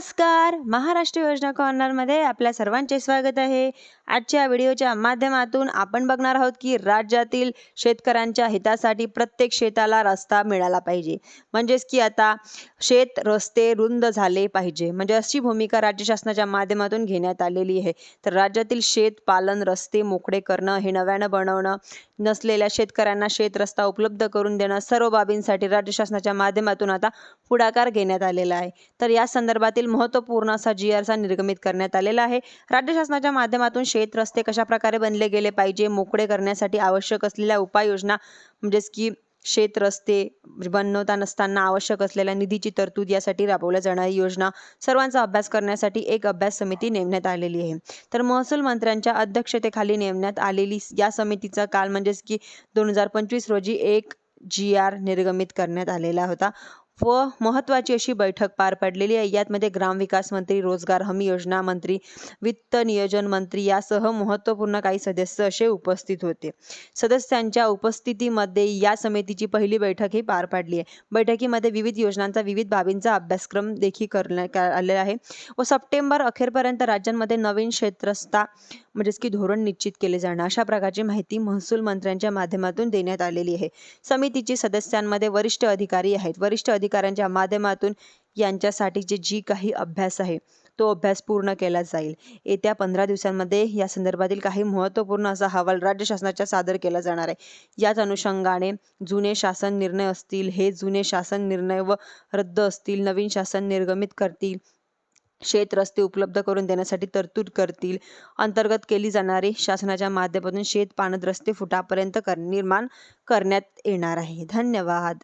नमस्कार. महाराष्ट्र योजना कॉर्नरमध्ये आपल्या सर्वांचे स्वागत आहे. आजच्या व्हिडिओच्या माध्यमातून आपण बघणार आहोत की राज्यातील शेतकऱ्यांच्या हितासाठी प्रत्येक शेताला रस्ता मिळाला पाहिजे. म्हणजेच की आता शेत रस्ते रुंद झाले पाहिजे. म्हणजे अशी भूमिका राज्य शासनाच्या माध्यमातून घेण्यात आलेली आहे. तर राज्यातील शेत पालन रस्ते मोकळे करणं हे नव्यानं बनवणं नसलेल्या शेतकऱ्यांना शेत रस्ता उपलब्ध करून देणं सर्व बाबींसाठी राज्य शासनाच्या माध्यमातून आता पुढाकार घेण्यात आलेला आहे. तर या संदर्भातील महत्त्वपूर्ण असा जी आरचा निर्गमित करण्यात आलेला आहे. राज्य शासनाच्या माध्यमातून शेत रस्ते कशा प्रकारे बनले गेले पाहिजे मोकळे करण्यासाठी आवश्यक असलेल्या उपाययोजना म्हणजेच की शेत रस्ते बनवता नसताना आवश्यक असलेल्या निधीची तरतूद यासाठी राबवल्या जाणारी योजना सर्वांचा अभ्यास करण्यासाठी एक अभ्यास समिती नेमण्यात आलेली आहे. तर महसूल मंत्र्यांच्या अध्यक्षतेखाली नेमण्यात आलेली या समितीचा काल म्हणजेच की दोन हजार पंचवीस रोजी एक जी आर निर्गमित करण्यात आलेला होता. व महत्त्वाची अशी बैठक पार पडलेली आहे. यातमध्ये ग्रामविकास मंत्री रोजगार हमी योजना मंत्री वित्त नियोजन मंत्री यासह महत्त्वपूर्ण काही सदस्य असे उपस्थित होते. सदस्यांच्या उपस्थितीमध्ये या समितीची पहिली बैठक ही पार पाडली आहे. बैठकीमध्ये विविध योजनांचा विविध बाबींचा अभ्यासक्रम देखील करण्यात आलेला आहे. व सप्टेंबर अखेरपर्यंत राज्यांमध्ये नवीन क्षेत्रस्था म्हणजेच की धोरण निश्चित केले जाणं अशा प्रकारची माहिती महसूल मंत्र्यांच्या माध्यमातून देण्यात आलेली आहे. समितीची सदस्यांमध्ये वरिष्ठ अधिकारी आहेत. वरिष्ठ अधिकाऱ्यांच्या माध्यमातून यांच्यासाठीची जी काही अभ्यास आहे तो अभ्यास पूर्ण केला जाईल. येत्या पंधरा दिवसांमध्ये या संदर्भातील काही महत्त्वपूर्ण असा अहवाल राज्य शासनाच्या सादर केला जाणार आहे. याच अनुषंगाने जुने शासन निर्णय असतील हे जुने शासन निर्णय व रद्द असतील नवीन शासन निर्गमित करतील शेत रस्ते उपलब्ध करून देण्यासाठी तरतूद करतील. अंतर्गत केली जाणारी शासनाच्या माध्यमातून शेत पाणद रस्ते फुटापर्यंत कर निर्माण करण्यात येणार आहे. धन्यवाद.